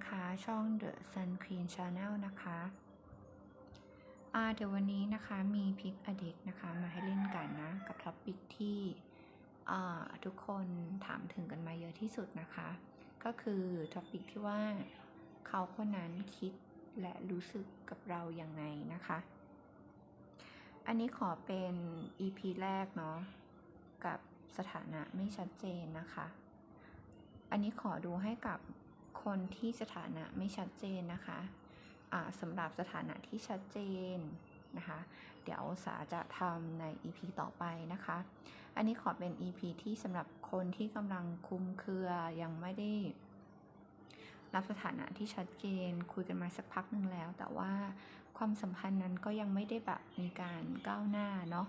นะคะ ช่อง The Sun Queen Channel นะคะอ่าเดี๋ยววันนี้นะคะมีพิกอเด็กนะคะ มาให้เล่นกันนะ กับท็อปิกที่อ่าทุกคนถามถึงกันมาเยอะที่สุดนะคะ ก็คือท็อปิกที่ว่าเขาคนนั้นคิดและรู้สึกกับเรายังไงนะคะ อันนี้ขอเป็น EP แรกเนาะกับสถานะไม่ชัดเจนนะคะ อันนี้ขอดูให้กับ คนที่สถานะไม่ชัดเจนนะคะอ่าสำหรับสถานะที่ชัดเจนนะคะ เดี๋ยวสาจะทำใน EP ต่อไปนะคะ อันนี้ขอเป็น EP ที่สำหรับคนที่กำลังคุมเครือยังไม่ได้ รับสถานะที่ชัดเจนคุยกันมาสักพักหนึ่งแล้ว แต่ว่าความสัมพันธ์นั้นก็ยังไม่ได้แบบมีการก้าวหน้าเนาะ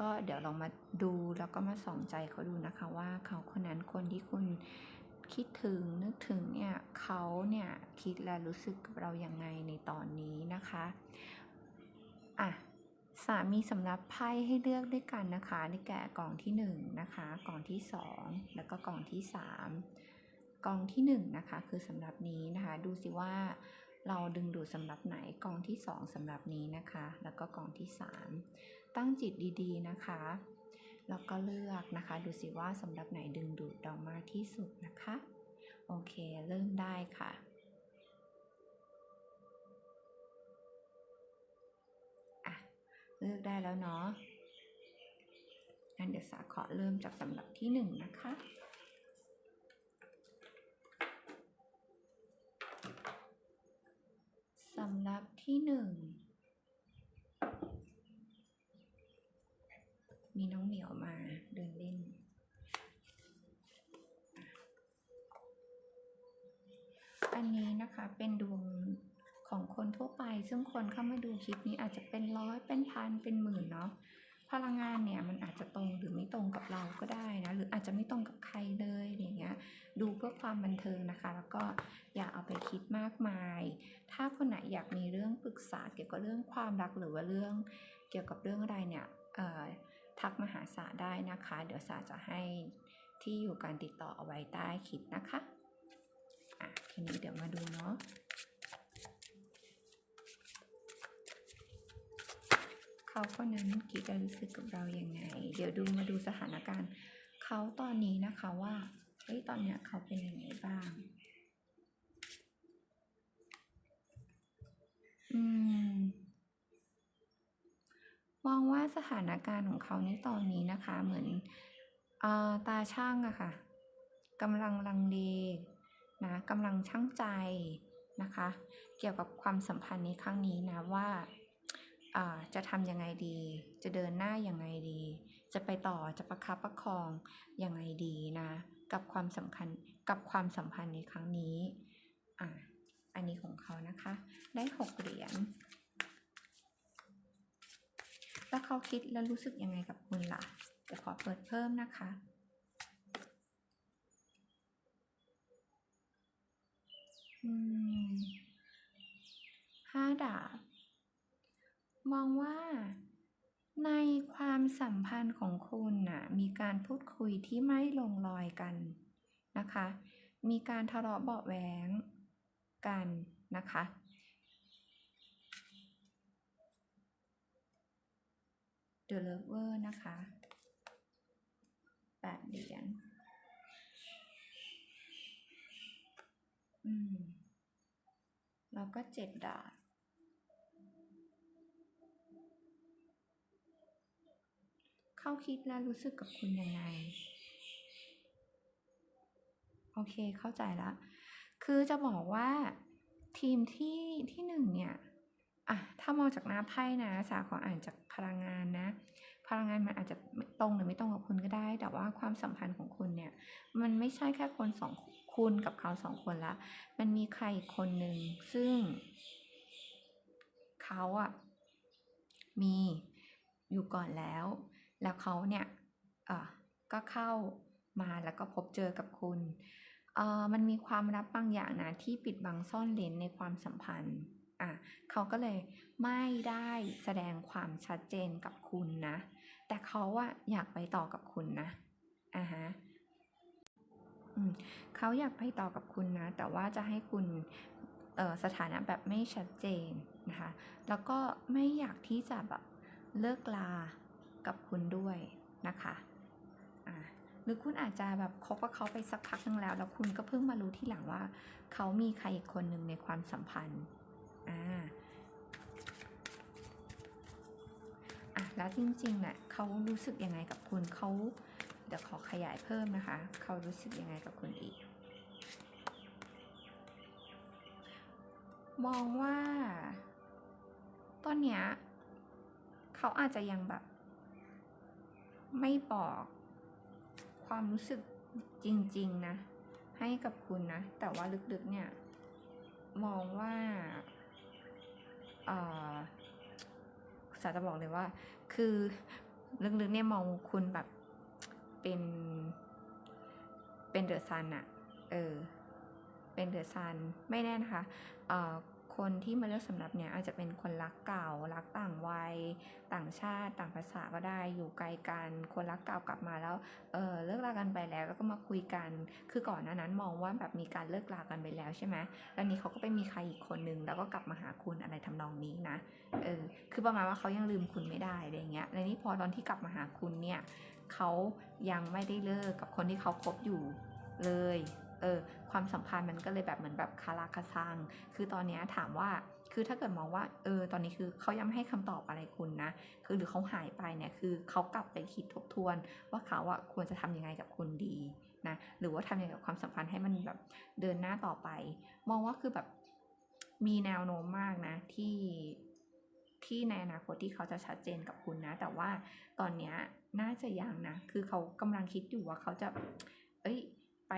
ก็เดี๋ยวลองมาดูแล้วก็มาส่องใจเขาดูนะคะว่าเขาคนนั้นคนที่คุณ คิดถึงนึกถึงเนี่ยเขาเนี่ยคิดและรู้สึกกับเราอยังไงในตอนนี้นะคะอะสามีสำรับไพ่ให้เลือกด้วยกันนะคะได้แก่กล่องที่หนึ่งนะคะกล่องที่สองแล้วก็กล่องที่สามกองที่1นงนะคะคือสำหรับนี้นะคะ ดูสิว่าเราดึงดูดสำหรับไหนกองที่ 2สำหรับนี้นะคะ แล้วก็กองที่ 3 ตั้งจิตดีๆนะคะ แล้วก็เลือกนะคะ ดูสิว่าสำหรับไหนดึงดูดเรามากที่สุดนะคะ โอเค เริ่มได้ค่ะอะเลือกได้แล้วเนาะงั้นเดี๋ยวสาขอเริ่มจากสำหรับที่1นงนะคะสำหรับที่หนึ่ง มีน้องเหมียวมาเดินเล่น อันนี้นะคะเป็นดวงของคนทั่วไป ซึ่งคนเข้ามาดูคลิปนี้อาจจะเป็นร้อยเป็นพันเป็นหมื่นเนาะพลังงานเนี่ยมันอาจจะตรงหรือไม่ตรงกับเราก็ได้นะ หรืออาจจะไม่ตรงกับใครเลยอย่างเงี้ยดูเพื่อความบันเทิงนะคะ แล้วก็อย่าเอาไปคิดมากมาย ถ้าคนไหนอยากมีเรื่องปรึกษาเกี่ยวกับเรื่องความรักหรือว่าเรื่องเกี่ยวกับเรื่องอะไรเนี่ยเอ่อ ทักมาหาสาได้นะคะ เดี๋ยวสาจะให้ที่อยู่การติดต่อเอาไว้ใต้คลิปนะคะอะทีนี้เดี๋ยวมาดูเนาะเขาคนนั้นคิดและรู้สึกกับเรายังไง เดี๋ยวดูมาดูสถานการณ์เขาตอนนี้นะคะว่าเฮ้ยตอนเนี้ยเขาเป็นยังไงบ้าง อืม มองว่าสถานการณ์ของเขาในตอนนี้นะคะเหมือนอ่อตาช่างอะค่ะกำลังลังเลนะกำลังช่างใจนะคะ เกี่ยวกับความสัมพันธ์ในครั้งนี้นะว่าอ่าจะทำยังไงดี จะเดินหน้ายังไงดี จะไปต่อจะประคับประคองยังไงดีนะกับความสำคัญกับความสัมพันธ์ในครั้งนี้อะอันนี้ของเขานะคะ ได้หกเหรียญ แล้วเขาคิดแล้วรู้สึกยังไงกับคุณล่ะเดี๋ยวขอเปิดเพิ่มนะคะ อืมห้าดาบ มองว่าในความสัมพันธ์ของคุณน่ะมีการพูดคุยที่ไม่ลงรอยกันนะคะ มีการทะเลาะเบาะแว้งกันนะคะ The Lover นะคะแปดเหรียญอืม แล้วก็เจ็ดดาบเข้าคิดและรู้สึกกับคุณยังไง โอเคเข้าใจแล้วคือจะบอกว่าทีมที่ที่หนึ่งเนี่ย อะถ้ามองจากหน้าไพ่นะสาขออ่านจากพลังงานนะ พลังงานมันอาจจะตรงหรือไม่ตรงกับคุณก็ได้ แต่ว่าความสัมพันธ์ของคุณเนี่ย มันไม่ใช่แค่คนสองคุณกับเขาสองคนละ มันมีใครอีกคนหนึ่งซึ่ง เขาอะมีอยู่ก่อนแล้ว แล้วเขาเนี่ยเออก็เข้ามาแล้วก็พบเจอกับคุณเออมันมีความลับบางอย่างนะที่ปิดบังซ่อนเลนในความสัมพันธ์ อะเขาก็เลยไม่ได้แสดงความชัดเจนกับคุณนะ แต่เขาอะอยากไปต่อกับคุณนะอ่าฮะเขาอยากไปต่อกับคุณนะ แต่ว่าจะให้คุณสถานะแบบไม่ชัดเจนนะคะ แล้วก็ไม่อยากที่จะแบบเลิกลากับคุณด้วยนะคะอ่าหรือคุณอาจจะแบบคบกับเขาไปสักพักนึงแล้ว แล้วคุณก็เพิ่งมารู้ที่หลังว่า เขามีใครอีกคนหนึ่งในความสัมพันธ์ อ่าอะแล้วจริงๆเนี่ยเขารู้สึกยังไงกับคุณเขาเดี๋ยวขอขยายเพิ่มนะคะ เขารู้สึกยังไงกับคุณอีก มองว่าตอนเนี้ยเขาอาจจะยังแบบ ไม่บอกความรู้สึกจริง ๆ นะ ให้กับคุณนะ แต่ว่าลึกๆเนี่ย มองว่า สาจะบอกเลยว่า คือลึกๆเนี่ยมองคุณแบบเป็นเป็นเดอะซันอะเออ เป็นเดอะซันไม่แน่นะคะเอ่อ คนที่มาเลือกสำนับเนี่ยอาจจะเป็นคนรักเก่า รักต่างวัย ต่างชาติ ต่างภาษาก็ได้ อยู่ไกลกัน คนรักเก่ากลับมาแล้ว เออเลิกลากันไปแล้วแล้วก็มาคุยกัน คือก่อนหน้านั้นมองว่าแบบมีการเลิกลากันไปแล้วใช่ไหมแล้วนี้เขาก็ไปมีใครอีกคนนึง แล้วก็กลับมาหาคุณอะไรทำนองนี้นะ เออ คือประมาณว่าเขายังลืมคุณไม่ได้อะไรเงี้ย แล้วนี่พอตอนที่กลับมาหาคุณเนี่ย เขายังไม่ได้เลิกกับคนที่เขาคบอยู่เลย เออความสัมพันธ์มันก็เลยแบบเหมือนแบบคาราคาซังคือตอนนี้ถามว่าคือถ้าเกิดมองว่าเออตอนนี้คือเขายังไม่ให้คำตอบอะไรคุณนะ คือหรือเขาหายไปเนี่ยคือเขากลับไปคิดทบทวน ว่าเขาอะควรจะทำยังไงกับคุณดีนะหรือว่าทำยังไงกับความสัมพันธ์ให้มันแบบเดินหน้าต่อไป มองว่าคือแบบมีแนวโน้มมากนะที่ที่ในอนาคตที่เขาจะชัดเจนกับคุณนะ แต่ว่าตอนเนี้ยน่าจะยังนะ คือเขากำลังคิดอยู่ว่าเขาจะ เอ้ย ไป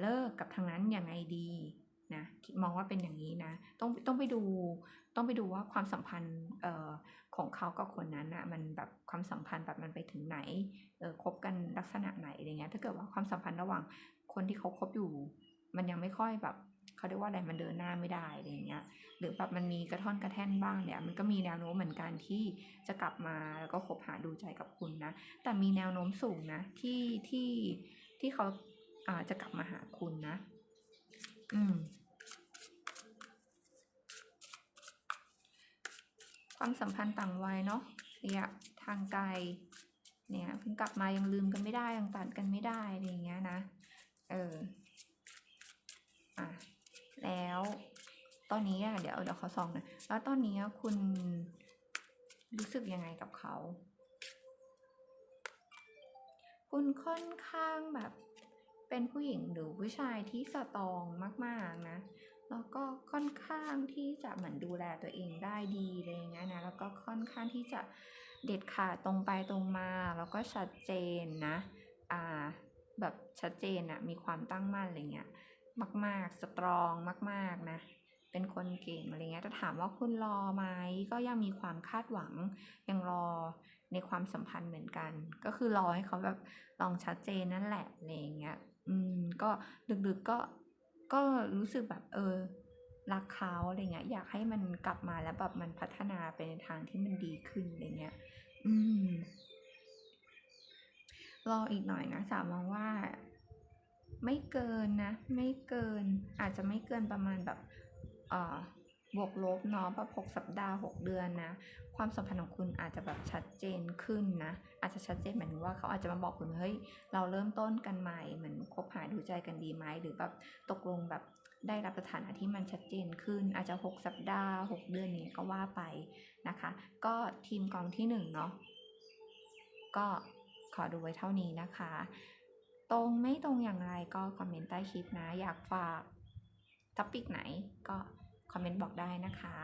เลิกกับทางนั้นยังไงดีนะมองว่าเป็นอย่างนี้นะต้องต้องไปดูต้องไปดูว่าความสัมพันธ์เอ่อของเขากับคนนั้นอะมันแบบความสัมพันธ์แบบมันไปถึงไหนเออคบกันลักษณะไหนอะไรเงี้ยถ้าเกิดว่าความสัมพันธ์ระหว่างคนที่เขาคบอยู่ มันยังไม่ค่อยแบบเขาเรียกว่าอะไรมันเดินหน้าไม่ได้อะไรเงี้ยหรือแบบมันมีกระท่อนกระแท่นบ้างเนี่ยมันก็มีแนวโน้มเหมือนกันที่จะกลับมาแล้วก็คบหาดูใจกับคุณนะแต่มีแนวโน้มสูงนะที่ที่ที่เขา จะกลับมาหาคุณนะ อืม ความสัมพันธ์ต่างวัยเนาะระยะทางไกล เนี่ยเพิ่งกลับมายังลืมกันไม่ได้ยังตัดกันไม่ได้อะไรอย่างเงี้ยนะ เออ อะ แล้วตอนนี้อะเดี๋ยวเดี๋ยวเขาส่องนะ แล้วตอนนี้คุณรู้สึกยังไงกับเขา คุณค่อนข้างแบบ เป็นผู้หญิงหรือผู้ชายที่สตรองมากๆนะ แล้วก็ค่อนข้างที่จะเหมือนดูแลตัวเองได้ดีอะไรเงี้ยนะ แล้วก็ค่อนข้างที่จะเด็ดขาดตรงไปตรงมา แล้วก็ชัดเจนนะ อ่า แบบชัดเจนอะมีความตั้งมั่นอะไรเงี้ย มากๆ สตรองมาก ๆ นะเป็นคนเก่งอะไรเงี้ยแต่ถามว่าคุณรอไหมก็ยังมีความคาดหวัง ยังรอในความสัมพันธ์เหมือนกัน ก็คือรอให้เขาแบบลองชัดเจนนั่นแหละอะไรเงี้ย อืมก็ดึกๆก็ก็รู้สึกแบบเออรักเขาอะไรเงี้ยอยากให้มันกลับมาแล้วแบบมันพัฒนาไปในทางที่มันดีขึ้นอะไรเงี้ย อืมรออีกหน่อยนะสาวมองว่า ไม่เกินนะ ไม่เกิน อาจจะไม่เกินประมาณแบบ เอ่อ บวกลบเนาะแบบหกสัปดาห์หกเดือนนะ ความสัมพันธ์ของคุณอาจจะแบบชัดเจนขึ้นนะ อาจจะชัดเจนหมายถึงว่าเขาอาจจะมาบอกคุณเฮ้ยเราเริ่มต้นกันใหม่เหมือนคบหาดูใจกันดีไหมหรือแบบตกลงแบบได้รับสถานะที่มันชัดเจนขึ้น อาจจะหกสัปดาห์หกเดือนนี้ก็ว่าไปนะคะ ก็ทีมกองที่หนึ่งเนาะก็ขอดูไว้เท่านี้นะคะ ตรงไม่ตรงอย่างไรก็คอมเมนต์ใต้คลิปนะ อยากฝากท็อปิกไหนก็ คอมเมนต์บอกได้นะคะ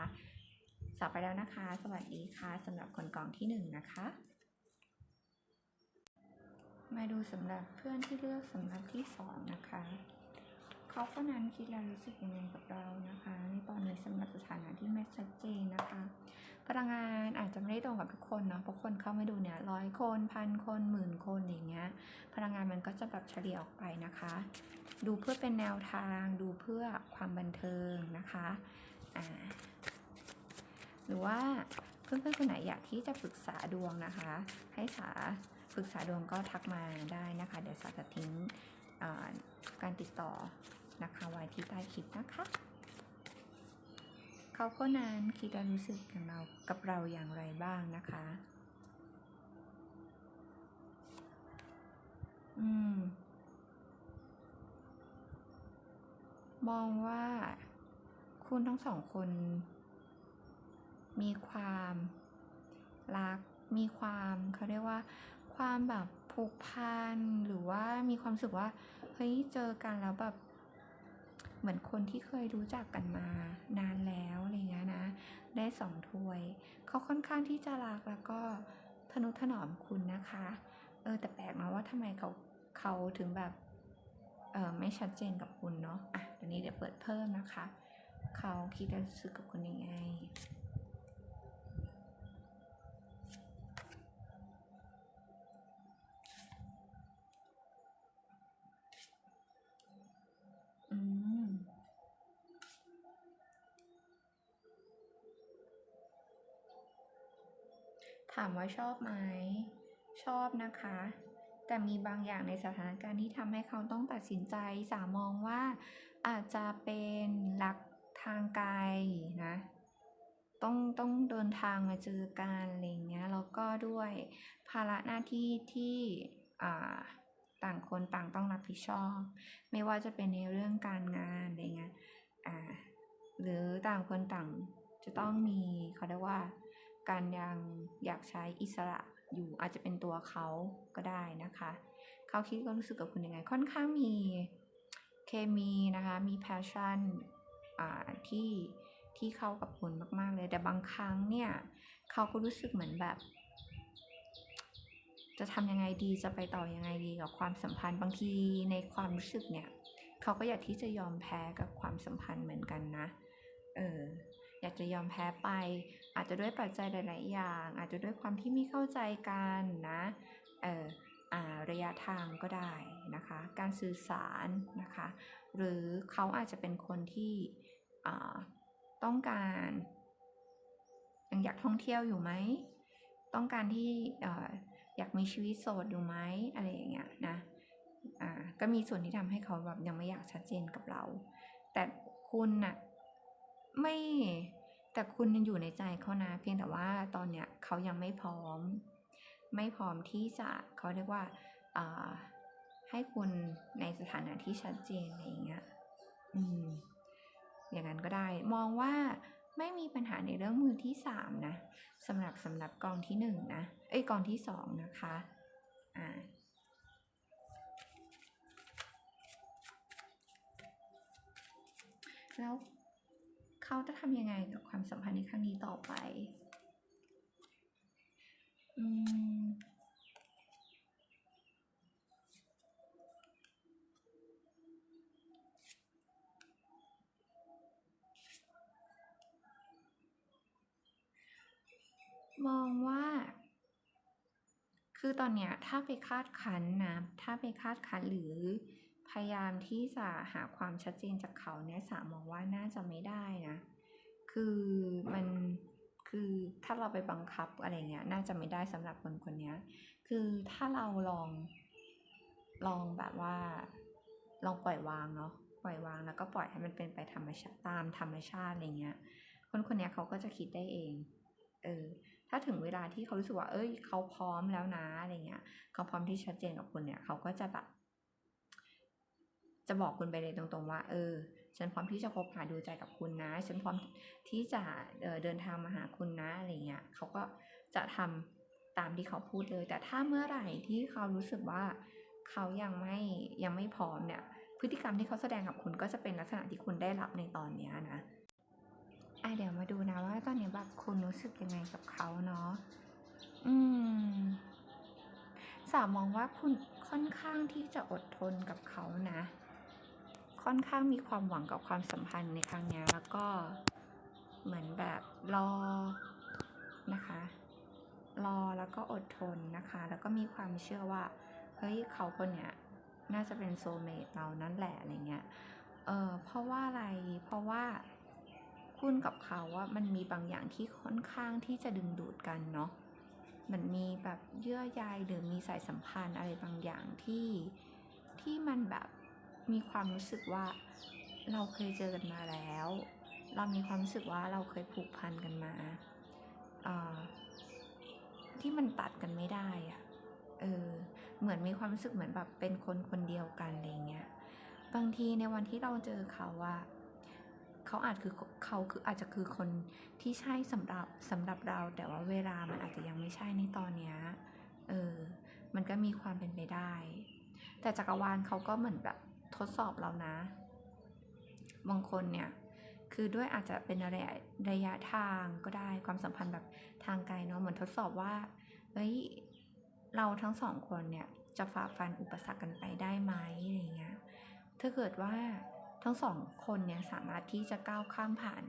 สอบไปแล้วนะคะ สวัสดีค่ะสำหรับคนกองที่หนึ่งนะคะ มาดูสำหรับเพื่อนที่เลือกสำหรับที่สองนะคะ เขาก็นั้นคิดแล้วรู้สึกยังไงกับเรานะคะ ในตอนนี้สำหรับสถานะที่ไม่ชัดเจนนะคะพลังงานอาจจะไม่ได้ตรงกับทุกคนเนาะเพราะคนเข้ามาดูเนี่ยร้อยคนพันคนหมื่นคนอย่างเงี้ยพลังงานมันก็จะแบบเฉลี่ยออกไปนะคะ ดูเพื่อเป็นแนวทาง ดูเพื่อความบันเทิงนะคะอ่าหรือว่าเพื่อนๆคนไหนอยากที่จะปรึกษาดวงนะคะ ให้สาปรึกษาดวงก็ทักมาได้นะคะ เดี๋ยวสาจะทิ้งการติดต่อ นะคะไว้ที่ใต้คลิปนะคะ เขาก็นั้นคิดและรู้สึกอย่างเรากับเราอย่างไรบ้างนะคะอืมมองว่าคุณทั้งสองคน มีความรัก มีความเขาเรียกว่า ความแบบผูกพันหรือว่ามีความรู้สึกว่าเฮ้ยเจอกันแล้วแบบ เหมือนคนที่เคยรู้จักกันมานานแล้วอะไรเงี้ยนะ ได้สองถ้วย เขาค่อนข้างที่จะรักแล้วก็ทนุถนอมคุณนะคะ เออแต่แปลกนะว่าทำไมเขาเขาถึงแบบเออไม่ชัดเจนกับคุณเนาะอะเดี๋ยวนี้เดี๋ยวเปิดเพิ่มนะคะ เขาคิดและรู้สึกกับคุณยังไง ถามว่าชอบไหมชอบนะคะ แต่มีบางอย่างในสถานการณ์ที่ทำให้เขาต้องตัดสินใจสามองว่าอาจจะเป็นรักทางไกลนะต้องต้องเดินทางมาเจอกันอะไรเงี้ยแล้วก็ด้วยภาระหน้าที่ที่อ่าต่างคนต่างต้องรับผิดชอบ ไม่ว่าจะเป็นในเรื่องการงานอะไรเงี้ยอ่าหรือต่างคนต่างจะต้องมีเขาเรียกว่า การยังอยากใช้อิสระอยู่อาจจะเป็นตัวเขาก็ได้นะคะ เขาคิดก็รู้สึกกับคุณยังไง ค่อนข้างมีเคมีนะคะ มี passion อ่าที่ที่เข้ากับคุณมาก ๆ เลย แต่บางครั้งเนี่ย เขาก็รู้สึกเหมือนแบบ จะทำยังไงดี จะไปต่อยังไงดีกับความสัมพันธ์ บางทีในความรู้สึกเนี่ย เขาก็อยากที่จะยอมแพ้กับความสัมพันธ์เหมือนกันนะ เออ อยากจะยอมแพ้ไป อาจจะด้วยปัจจัยหลาย ๆ อย่าง อาจจะด้วยความที่ไม่เข้าใจกันนะเออระยะทางก็ได้นะคะ การสื่อสารนะคะ หรือเขาอาจจะเป็นคนที่ต้องการยังอยากท่องเที่ยวอยู่ไหม ต้องการที่ออยากมีชีวิตโสดอยู่ไหมอะไรอย่างเงี้ยนะก็มีส่วนที่ทำให้เขาแบบยังไม่อยากชัดเจนกับเรา แต่คุณน่ะไม่ แต่คุณยังอยู่ในใจเขานะ เพียงแต่ว่าตอนเนี้ยเขายังไม่พร้อม ไม่พร้อมที่จะเขาเรียกว่าอ่าให้คุณในสถานะที่ชัดเจนอะไรอย่างเงี้ยอืมอย่างนั้นก็ได้ มองว่าไม่มีปัญหาในเรื่องมือที่สามนะสำหรับสำหรับกองที่หนึ่งนะ เอ้ยกองที่สองนะคะ อ่าแล้ว เขาจะทำยังไงกับความสัมพันธ์ในครั้งนี้ต่อไป อืมมองว่า คือตอนเนี้ยถ้าไปคาดคันนะ ถ้าไปคาดคันหรือ พยายามที่จะหาความชัดเจนจากเขาเนี่ยสามมองว่าน่าจะไม่ได้นะ คือมันคือถ้าเราไปบังคับอะไรเงี้ย น่าจะไม่ได้สำหรับคนคนนี้คือถ้าเราลองลองแบบว่า ลองปล่อยวางเนาะปล่อยวางแล้วก็ปล่อยให้มันเป็นไปธรรมชาติตามธรรมชาติอะไรเงี้ย คนคนนี้เขาก็จะคิดได้เองเออถ้าถึงเวลาที่เขารู้สึกว่า เอ้ย เขาพร้อมแล้วนะอะไรเงี้ย เขาพร้อมที่ชัดเจนกับคุณเนี่ย เขาก็จะแบบ จะบอกคุณไปเลยตรงๆว่า เออ ฉันพร้อมที่จะคบหาดูใจกับคุณนะ ฉันพร้อมที่จะเดินทางมาหาคุณนะอะไรเงี้ยเขาก็จะทำตามที่เขาพูดเลย แต่ถ้าเมื่อไหร่ที่เขารู้สึกว่าเขายังไม่ยังไม่พร้อมเนี่ย พฤติกรรมที่เขาแสดงกับคุณก็จะเป็นลักษณะที่คุณได้รับในตอนเนี้ยนะอะเดี๋ยวมาดูนะว่าตอนนี้แบบคุณรู้สึกยังไงกับเขาเนาะอืมสาวมองว่าคุณค่อนข้างที่จะอดทนกับเขานะ ค่อนข้างมีความหวังกับความสัมพันธ์ในครั้งนี้แล้วก็เหมือนแบบรอนะคะ รอแล้วก็อดทนนะคะ แล้วก็มีความเชื่อว่าเฮ้ยเขาคนเนี้ยน่าจะเป็นโซเมตเรานั่นแหละอะไรเงี้ยเออเพราะว่าอะไรเพราะว่าคุณกับเขาว่ามันมีบางอย่างที่ค่อนข้างที่จะดึงดูดกันเนาะมันมีแบบเยื่อใยหรือมีสายสัมพันธ์อะไรบางอย่างที่ที่มันแบบ มีความรู้สึกว่าเราเคยเจอกันมาแล้ว เรามีความรู้สึกว่าเราเคยผูกพันกันมาอ่าที่มันตัดกันไม่ได้อะเออ เหมือนมีความรู้สึกเหมือนแบบเป็นคนคนเดียวกันอะไรเงี้ย บางทีในวันที่เราเจอเขาว่าเขาอาจคือเขาคืออาจจะคือคนที่ใช่สำหรับสำหรับเรา แต่ว่าเวลามันอาจจะยังไม่ใช่ในตอนเนี้ย เออ มันก็มีความเป็นไปได้ แต่จักรวาลเขาก็เหมือนแบบ ทดสอบเรานะ บางคนเนี่ย คือด้วยอาจจะเป็นระยะระยะทางก็ได้ความสัมพันธ์แบบทางไกลเนาะเหมือนทดสอบว่าเฮ้ยเราทั้งสองคนเนี่ยจะฝ่าฟันอุปสรรคกันไปได้ไหมอะไรเงี้ยถ้าเกิดว่าทั้งสองคนเนี่ยสามารถที่จะก้าวข้ามผ่าน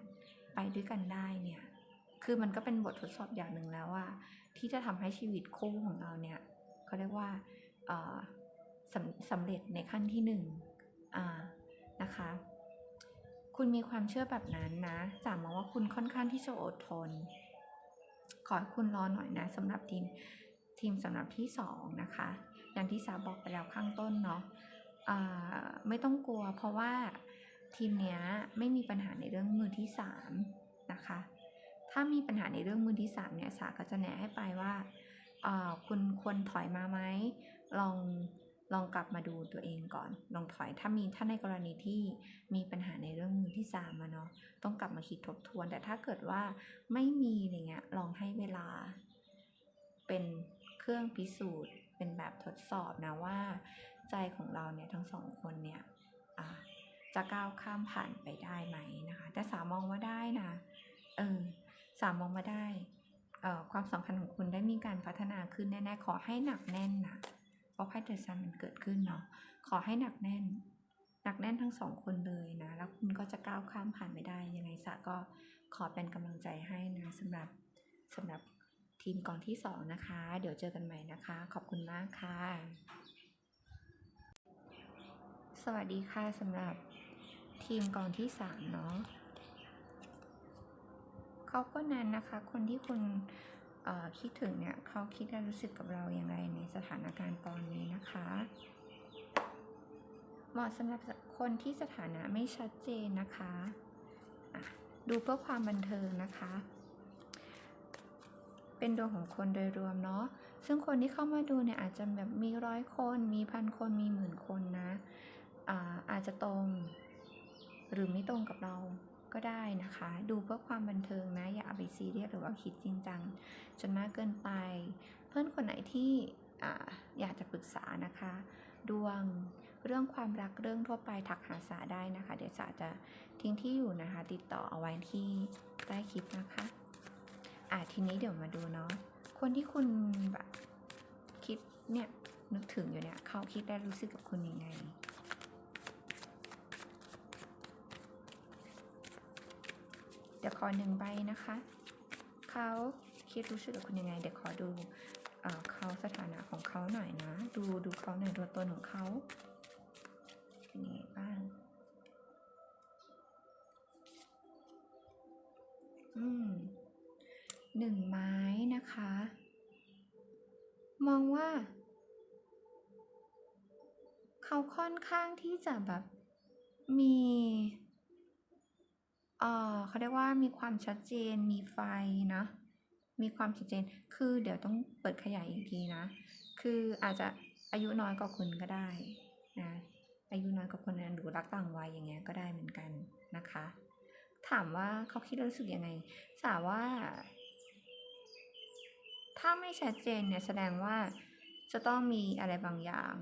ไปด้วยกันได้เนี่ย คือมันก็เป็นบททดสอบอย่างหนึ่งแล้วว่าที่จะทำให้ชีวิตคู่ของเราเนี่ยเขาเรียกว่าสำสำเร็จในขั้นที่หนึ่ง อ่านะคะ คุณมีความเชื่อแบบนั้นนะจ๋ามองว่าคุณค่อนข้างที่จะอดทน ขอให้คุณรอหน่อยนะสำหรับทีมทีมสำหรับที่สองนะคะ อย่างที่สาบอกไปแล้วข้างต้นเนาะอ่าไม่ต้องกลัวเพราะว่าทีมเนี้ยไม่มีปัญหาในเรื่องมือที่สามนะคะ ถ้ามีปัญหาในเรื่องมือที่สามเนี่ยสาก็จะแนะให้ไปว่าคุณควรถอยมาไหมลอง ลองกลับมาดูตัวเองก่อน ลองถอยถ้ามีถ้าในกรณีที่มีปัญหาในเรื่องมือที่สามอะเนาะต้องกลับมาคิดทบทวน แต่ถ้าเกิดว่าไม่มีอะไรเงี้ยลองให้เวลา เป็นเครื่องพิสูจน์ เป็นแบบทดสอบนะว่า ใจของเราเนี่ยทั้งสองคนเนี่ยะจะก้าวข้ามผ่านไปได้ไหมนะคะแต่สามองว่าได้นะเออสามองมาได้เออความสัมพันธ์ของคุณได้มีการพัฒนาขึ้นแน่ๆขอให้หนักแน่นนะ เพราะไพ่เดอะซันมันเกิดขึ้นเนาะขอให้หนักแน่น หนักแน่นทั้งสองคนเลยนะ แล้วคุณก็จะก้าวข้ามผ่านไปได้ยังไงสะก็ขอเป็นกำลังใจให้นะสำหรับสำหรับทีมกองที่สองนะคะ เดี๋ยวเจอกันใหม่นะคะ ขอบคุณมากค่ะ สวัสดีค่ะสำหรับทีมกองที่สามเนาะเขาก็นั้นนะคะ คนที่คุณ คิดถึงเนี่ยเขาคิดและรู้สึกกับเราอย่างไรในสถานการณ์ตอนนี้นะคะ เหมาะสำหรับคนที่สถานะไม่ชัดเจนนะคะะดูเพื่อความบันเทิงนะคะ เป็นดวงของคนโดยรวมเนาะซึ่งคนที่เข้ามาดูเนี่ยอาจจะแบบมีร้อยคน มีพันคนมีหมื่นคนนะอาอาจจะตรง หรือไม่ตรงกับเรา ก็ได้นะคะ ดูเพื่อความบันเทิงนะ อย่าเอาไปซีเรียสหรือว่าคิดจริงจังจนมากเกินไป เพื่อนคนไหนที่ออยากจะปรึกษานะคะ ดวงเรื่องความรักเรื่องทั่วไปทักหาสาได้นะคะ เดี๋ยวสาจะทิ้งที่อยู่นะคะ ติดต่อเอาไว้ที่ใต้คลิปนะคะอะทีนี้เดี๋ยวมาดูเนาะคนที่คุณแบบคิดเนี่ยนึกถึงอยู่เนี่ยเขาคิดและรู้สึกกับคุณยังไง ดี๋ยวขอหนึ่งใบนะคะ เขาคิดรู้สึกกับคุณยังไง เดี๋ยวขอดูเอเขาสถานะของเขาหน่อยนะ ดูดูเขาหน่อยตัวตนของเขาเป็นยังไงบ้างอืมหนึ่งไม้นะคะ มองว่า เขาค่อนข้างที่จะแบบมี เขาเรียกว่ามีความชัดเจนมีไฟนะ มีความชัดเจน คือเดี๋ยวต้องเปิดขยายอีกทีนะ คืออาจจะอายุน้อยกว่าคุณก็ได้นะอายุน้อยกว่าคนนั้นหรือรักต่างวัยอย่างเงี้ยก็ได้เหมือนกันนะคะ ถามว่าเขาคิดรู้สึกยังไงสาว่า ถ้าไม่ชัดเจนเนี่ยแสดงว่าจะต้องมีอะไรบางอย่าง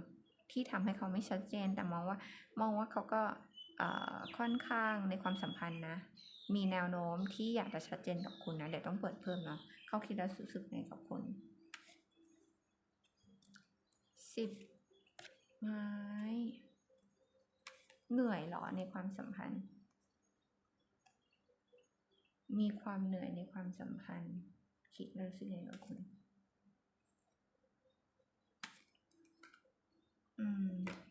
ที่ทำให้เขาไม่ชัดเจน แต่มองว่ามองว่าเขาก็อ่อค่อนข้างในความสัมพันธ์นะ มีแนวโน้มที่อยากจะชัดเจนกับคุณนะ เดี๋ยวต้องเปิดเพิ่มเนาะเขาคิดแล้วรู้สึกไงกับคุณสิบไม้เหนื่อยเหรอในความสัมพันธ์ มีความเหนื่อยในความสัมพันธ์ คิดแล้วรู้สึกยังไงกับคุณ อืม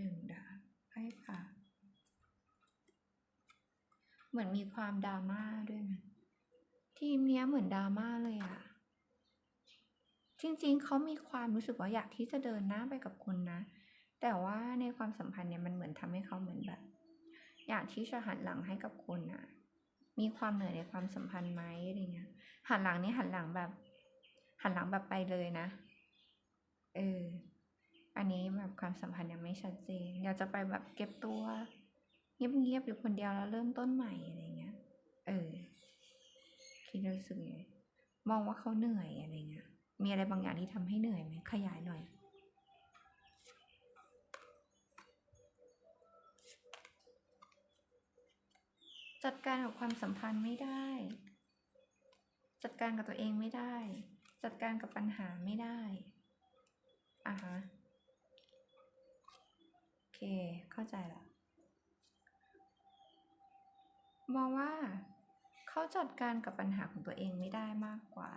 หนึ่งดาบไพ่ค่ะ เหมือนมีความดราม่าด้วยนะทีมเนี้ยเหมือนดราม่าเลยอะจริงๆ เขามีความรู้สึกว่าอยากที่จะเดินหน้าไปกับคุณนะ แต่ว่าในความสัมพันธ์เนี่ยมันเหมือนทำให้เขาเหมือนแบบ อยากที่จะหันหลังให้กับคุณอะมีความเหนื่อยในความสัมพันธ์ไหมอะไรเงี้ย หันหลังนี่หันหลังแบบ หันหลังแบบไปเลยนะ เออ อันนี้แบบความสัมพันธ์ยังไม่ชัดเจน อยากจะไปแบบเก็บตัว เงียบๆอยู่คนเดียวแล้วเริ่มต้นใหม่อะไรเงี้ย เออคิดรู้สึกไงมองว่าเขาเหนื่อยอะไรเงี้ย มีอะไรบางอย่างที่ทำให้เหนื่อยไหมขยายหน่อย จัดการกับความสัมพันธ์ไม่ได้ จัดการกับตัวเองไม่ได้ จัดการกับปัญหาไม่ได้อะฮะ เค เข้าใจละมองว่าเขาจัดการกับปัญหาของตัวเองไม่ได้มากกว่า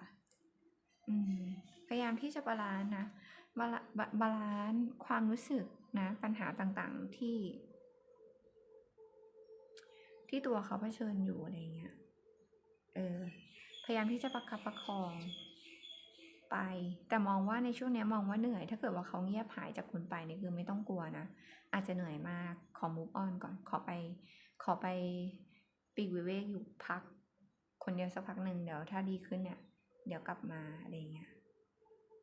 อืม พยายามที่จะบาลานซ์นะบาลาบบาลานซ์ความรู้สึกนะ ปัญหาต่างๆที่ ที่ตัวเขาเผชิญอยู่อะไรเงี้ย เออ พยายามที่จะประคับประคอง ไป แต่มองว่าในช่วงเนี้ยมองว่าเหนื่อย ถ้าเกิดว่าเขาเงียบหายจากคุณไปเนี่ยคือไม่ต้องกลัวนะ อาจจะเหนื่อยมากขอ move on ก่อน ขอไป ขอไปปีกวิเวกอยู่พัก คนเดียวสักพักหนึ่งเดี๋ยวถ้าดีขึ้นเนี่ย เดี๋ยวกลับมาอะไรเงี้ย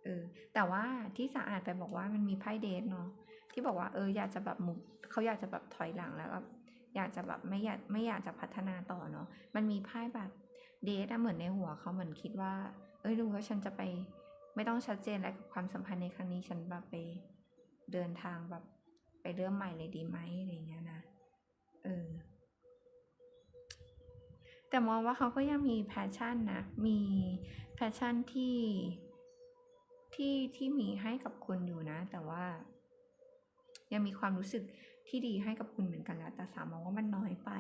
เออแต่ว่าที่สะอาดไปบอกว่ามันมีไพ่เดทเนาะที่บอกว่าเอออยากจะแบบมุกเขาอยากจะแบบถอยหลังแล้วก็อยากจะแบบไม่อยากไม่อยากจะพัฒนาต่อเนาะมันมีไพ่แบบเดทอะเหมือนในหัวเขาเหมือนคิดว่า เอ้ยดูว่าฉันจะไป ไม่ต้องชัดเจนอะไรกับความสัมพันธ์ในครั้งนี้ฉันแบบไปเดินทางแบบไปเริ่มใหม่เลยดีไหมอะไรเงี้ยนะเออแต่มองว่าเขาก็ยังมีแพชชั่นนะ มีแพชชั่นที่ที่ที่มีให้กับคุณอยู่นะ แต่ว่า ยังมีความรู้สึกที่ดีให้กับคุณเหมือนกันแล้วแต่สามมองว่ามันน้อยไป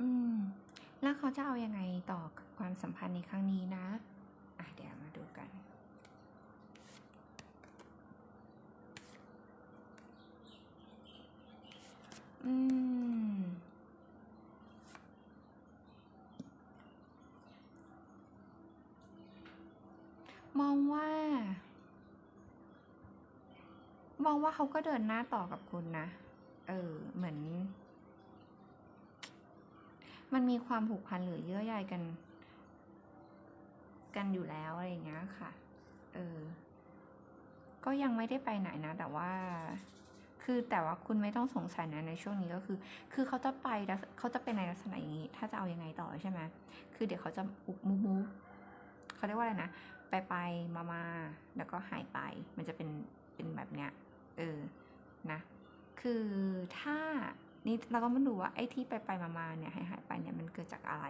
อืม แล้วเขาจะเอายังไงต่อความสัมพันธ์ในครั้งนี้นะ อะเดี๋ยวมาดูกัน อืม มองว่า มองว่าเขาก็เดินหน้าต่อกับคุณนะ เออ เหมือน มันมีความผูกพันหรือเยื่อใยกัน กันอยู่แล้วอะไรอย่างเงี้ยค่ะ เออ ก็ยังไม่ได้ไปไหนนะ แต่ว่า คือแต่ว่าคุณไม่ต้องสงสัยนะในช่วงนี้ก็คือ คือเขาจะไปแล้วเขาจะเป็นในลักษณะอย่างนี้ ถ้าจะเอายังไงต่อใช่ไหมคือเดี๋ยวเขาจะมูมูเขาเรียกว่าอะไรนะ ไปไปมามาแล้วก็หายไป มันจะเป็น เป็นแบบเนี้ย เออ นะ คือถ้านี่เราต้องมาดูว่าไอ้ที่ไปไปมามาเนี่ยหายหายไปเนี่ยมันเกิดจากอะไร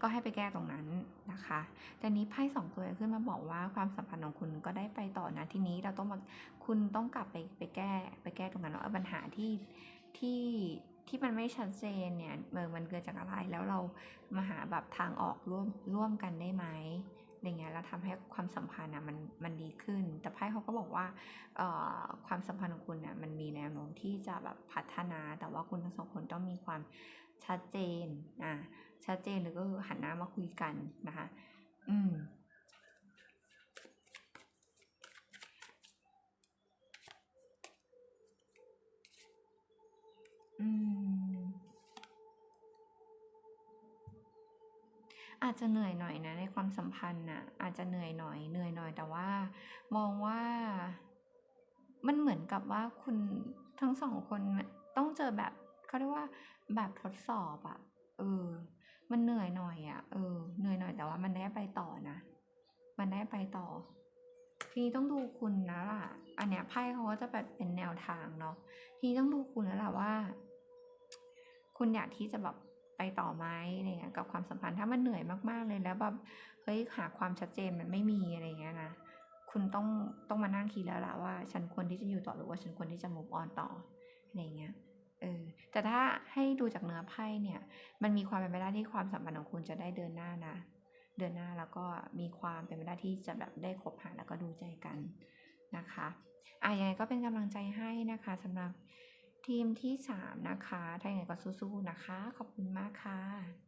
ก็ให้ไปแก้ตรงนั้นนะคะแต่นี้ไพ่สองตัวขึ้นมาบอกว่าความสัมพันธ์ของคุณก็ได้ไปต่อนะทีนี้เราต้องมาคุณต้องกลับไปไปแก้ไปแก้ตรงนั้นว่าปัญหาที่ที่ที่มันไม่ชัดเจนเนี่ยเออมันเกิดจากอะไรแล้วเรามาหาแบบทางออกร่วมร่วมกันได้ไหมอะไรเงี้ยแล้วทำให้ความสัมพันธ์อะมันมันดีขึ้น แต่ไพ่เขาก็บอกว่าเอ่อความสัมพันธ์ของคุณเนี่ยมันมีแนวโน้มที่จะแบบพัฒนา แต่ว่าคุณทั้งสองคนต้องมีความชัดเจนอะ ชัดเจนหรือก็คือหันหน้ามาคุยกันนะคะอืมอืมอาจจะเหนื่อยหน่อยนะในความสัมพันธ์น่ะอาจจะเหนื่อยหน่อยเหนื่อยหน่อยแต่ว่า มองว่ามันเหมือนกับว่าคุณทั้งสองคนน่ะต้องเจอแบบเขาเรียกว่าแบบทดสอบอะ มันเหนื่อยหน่อยอะเออ เหนื่อยหน่อยแต่ว่ามันได้ไปต่อนะ มันได้ไปต่อ ทีนี้ต้องดูคุณนะล่ะ อันเนี้ยไพ่เขาก็จะแบบเป็นแนวทางเนาะ ทีนี้ต้องดูคุณแล้วล่ะว่า คุณอยากที่จะแบบไปต่อไหมอะไรเงี้ยกับความสัมพันธ์ถ้ามันเหนื่อยมากๆเลยแล้วแบบเฮ้ยหาความชัดเจนมันไม่มีอะไรเงี้ยนะคุณต้องต้องมานั่งคิดแล้วล่ะว่า ฉันควรที่จะอยู่ต่อหรือว่าฉันควรที่จะ move on ต่ออะไรเงี้ย เออแต่ถ้าให้ดูจากเนื้อไพ่เนี่ย มันมีความเป็นไปได้ที่ความสัมพันธ์ของคุณจะได้เดินหน้านะ เดินหน้าแล้วก็มีความเป็นไปได้ที่จะแบบได้คบหาแล้วก็ดูใจกันนะคะอะยังไงก็เป็นกำลังใจให้นะคะสำหรับทีมที่ 3 นะคะ ถ้าอย่างไรก็สู้ๆนะคะ ขอบคุณมากค่ะ